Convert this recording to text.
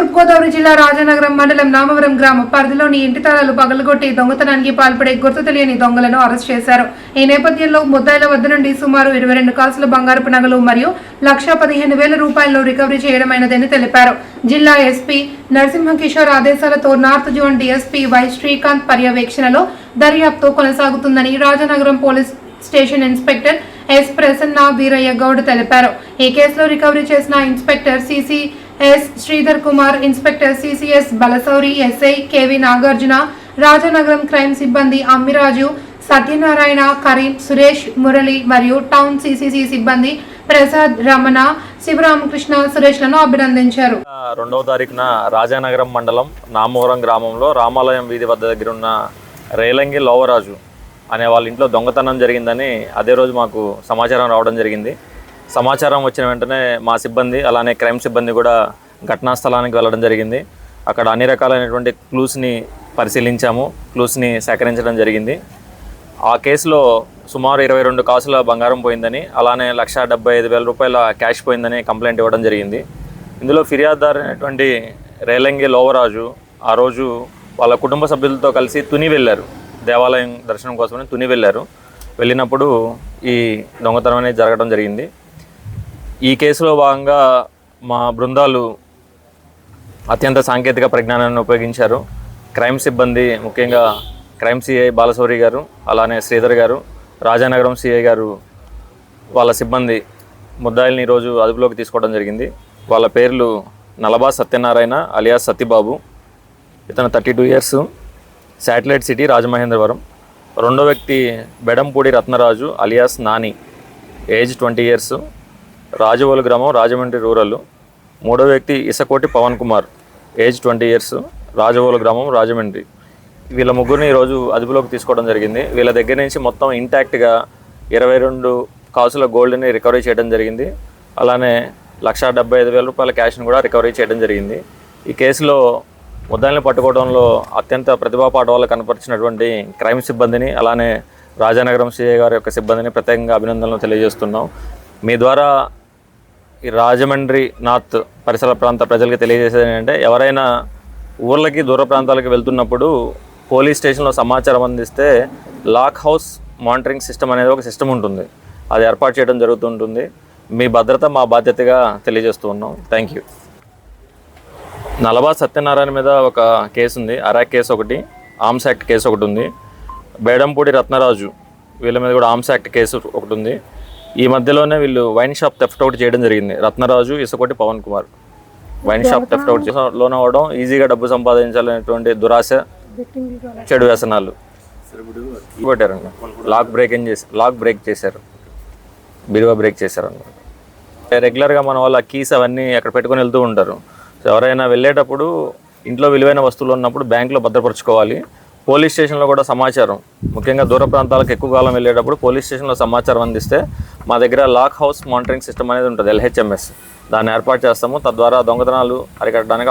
తూర్పుగోదావరి జిల్లా రాజనగరం మండలం నామవరం గ్రామ పరిధిలోని ఇంటి తాళాలు పగలగొట్టి దొంగతనానికి పాల్పడే గుర్తు తెలియని దొంగలను అరెస్ట్ చేశారు. ఈ నేపథ్యంలో ముద్దాయిల వద్ద నుండి సుమారు ఇరవై రెండు కాసుల బంగారపు నగలు మరియు లక్షా పదిహేను వేల రూపాయలను రికవరీ చేయడమైనదని తెలిపారు. జిల్లా ఎస్పీ నరసింహకిషోర్ ఆదేశాలతో north zone DSP Y Srikanth పర్యవేక్షణలో దర్యాప్తు కొనసాగుతుందని Rajanagaram police station inspector S Prasanna Veeraiah Goud తెలిపారు. ఈ కేసులో రికవరీ చేసిన inspector CC S Sridhar Kumar inspector CCS Balasouri SI KV Nagarjuna Rajanagaram crime సిబ్బంది అమ్మిరాజు సత్యనారాయణ కరీం సురేష్ మురళి మరియు టౌన్ సిసిసి సిబ్బంది ప్రసాద్ రమణ శివరామకృష్ణ సురేష్లను అభినందించారు. రెండవ తారీఖున రాజానగరం మండలం నామవరం గ్రామంలో రామాలయం వీధి వద్ద దగ్గర ఉన్న రేలంగి లోవరాజు అనే వాళ్ళ ఇంట్లో దొంగతనం జరిగిందని అదే రోజు మాకు సమాచారం రావడం జరిగింది. సమాచారం వచ్చిన వెంటనే మా సిబ్బంది అలానే క్రైమ్ సిబ్బంది కూడా ఘటనా స్థలానికి వెళ్ళడం జరిగింది. అక్కడ అన్ని రకాలైనటువంటి క్లూస్ని పరిశీలించాము. క్లూస్ని సేకరించడం జరిగింది. ఆ కేసులో సుమారు ఇరవై రెండు కాసుల బంగారం పోయిందని అలానే లక్ష డెబ్బై ఐదు వేల రూపాయల క్యాష్ పోయిందని కంప్లైంట్ ఇవ్వడం జరిగింది. ఇందులో ఫిర్యాదుదారు అయినటువంటి రేలంగి లోవరాజు ఆ రోజు వాళ్ళ కుటుంబ సభ్యులతో కలిసి తుని వెళ్ళారు. దేవాలయం దర్శనం కోసమని తుని వెళ్ళారు. వెళ్ళినప్పుడు ఈ దొంగతనం అనేది జరగడం జరిగింది. ఈ కేసులో భాగంగా మా బృందాలు అత్యంత సాంకేతిక పరిజ్ఞానాన్ని ఉపయోగించారు. క్రైమ్ సిబ్బంది ముఖ్యంగా క్రైమ్ సిఐ బాలశౌరి గారు అలానే శ్రీధర్ గారు రాజానగరం సిఐ గారు వాళ్ళ సిబ్బంది ముద్దాయిల్ని ఈరోజు అదుపులోకి తీసుకోవడం జరిగింది. వాళ్ళ పేర్లు నలబా సత్యనారాయణ అలియాస్ సత్యబాబు ఇతను thirty two years satellite city Rajamahendravaram. రెండో వ్యక్తి Bedampudi Ratnaraju alias Nani age twenty years. Rajavolu గ్రామం రాజమండ్రి రూరల్. మూడో వ్యక్తి Isakoti Pavan Kumar age twenty years Rajavolu గ్రామం రాజమండ్రి. వీళ్ళ ముగ్గురిని ఈరోజు అదుపులోకి తీసుకోవడం జరిగింది. వీళ్ళ దగ్గర నుంచి మొత్తం ఇంటాక్ట్గా ఇరవై రెండు కాసుల గోల్డ్ని రికవరీ చేయడం జరిగింది. అలానే లక్షా డెబ్బై ఐదు వేల రూపాయల క్యాష్ని కూడా రికవరీ చేయడం జరిగింది. ఈ కేసులో ముద్దాయిల్ని పట్టుకోవడంలో అత్యంత ప్రతిభా పాఠవాళ్ళు కనపరిచినటువంటి క్రైమ్ సిబ్బందిని అలానే రాజానగరం సిఐ గారి యొక్క సిబ్బందిని ప్రత్యేకంగా అభినందనలు తెలియజేస్తున్నాం. మీ ద్వారా ఈ రాజమండ్రి నార్త్ పరిసర ప్రాంత ప్రజలకి తెలియజేసేది ఏంటంటే ఎవరైనా ఊర్లకి దూర ప్రాంతాలకు వెళ్తున్నప్పుడు పోలీస్ స్టేషన్లో సమాచారం అందిస్తే లాక్ హౌస్ మానిటరింగ్ సిస్టమ్ అనేది ఒక సిస్టమ్ ఉంటుంది. అది ఏర్పాటు చేయడం జరుగుతుంటుంది. మీ భద్రత మా బాధ్యతగా తెలియజేస్తూ ఉన్నాం. థ్యాంక్ యూ నలభా సత్యనారాయణ మీద ఒక కేసు ఉంది. అరాక్ కేసు ఒకటి ఆర్మ్స్ యాక్ట్ కేసు ఒకటి ఉంది. బేడంపూడి రత్నరాజు వీళ్ళ మీద కూడా ఆర్మ్స్ యాక్ట్ కేసు ఒకటి ఉంది. ఈ మధ్యలోనే వీళ్ళు వైన్ షాప్ తెఫ్ట్ అవుట్ చేయడం జరిగింది. Ratnaraju Isukotti Pavan Kumar. Wine shop theft out చేసి లోన్ అవ్వడం ఈజీగా డబ్బు సంపాదించాలనేటువంటి దురాశ చెడు వ్యసనాలు. కొట్టారండి లాక్ బ్రేకింగ్ చేసి లాక్ బ్రేక్ చేశారు. బిరువా బ్రేక్ చేశారు అన్నమాట రెగ్యులర్గా మన వాళ్ళ కీస్ అవన్నీ అక్కడ పెట్టుకొని వెళ్తూ ఉంటారు. సో ఎవరైనా వెళ్ళేటప్పుడు ఇంట్లో విలువైన వస్తువులు ఉన్నప్పుడు బ్యాంకులో భద్రపరచుకోవాలి. పోలీస్ స్టేషన్లో కూడా సమాచారం. ముఖ్యంగా దూర ప్రాంతాలకు ఎక్కువ కాలం వెళ్ళేటప్పుడు పోలీస్ స్టేషన్లో సమాచారం అందిస్తే మా దగ్గర లాక్ హౌస్ మానిటరింగ్ సిస్టమ్ అనేది ఉంటుంది ఎల్హెచ్ఎంఎస్. దాన్ని ఏర్పాటు చేస్తాము. తద్వారా దొంగతనాలు అరికట్టడానికి